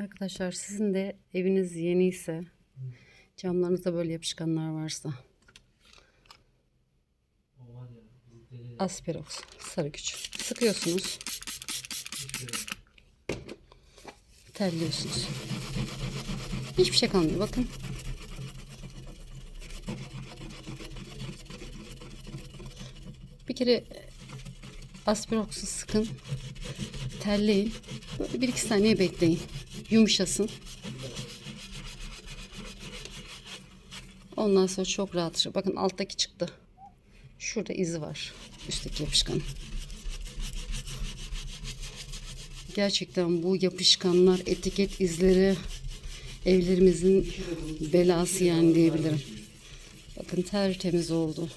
Arkadaşlar sizin de eviniz yeni ise camlarınızda böyle yapışkanlar varsa. Asperox sarı güç sıkıyorsunuz. Terliyorsunuz. Hiçbir şey kalmıyor bakın. Bir kere Asperox'u sıkın. Terleyin. Böyle bir iki saniye bekleyin yumuşasın ondan sonra çok rahat bakın alttaki çıktı Şurada izi var. Üstteki yapışkan. Gerçekten bu yapışkanlar, etiket izleri evlerimizin belası yani diyebilirim. Bakın tertemiz oldu.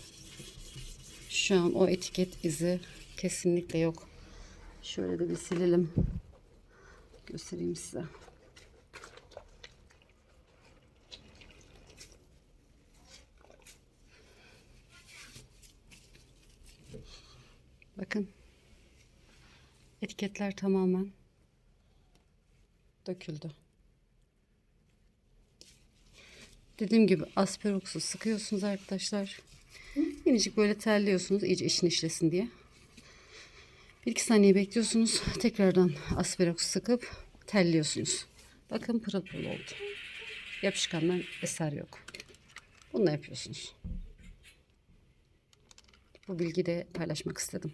Şu an o etiket izi kesinlikle yok. Şöyle de bir silelim. Göstereyim size. Bakın. Etiketler tamamen döküldü. Dediğim gibi asperoksu sıkıyorsunuz arkadaşlar. Minicik böyle terliyorsunuz iyice işin işlesin diye. Bir iki saniye bekliyorsunuz. Tekrardan asperoksu sıkıp terliyorsunuz. Bakın pırıl pırıl oldu. Yapışkandan eser yok. Bunu yapıyorsunuz. Bu bilgiyi de paylaşmak istedim.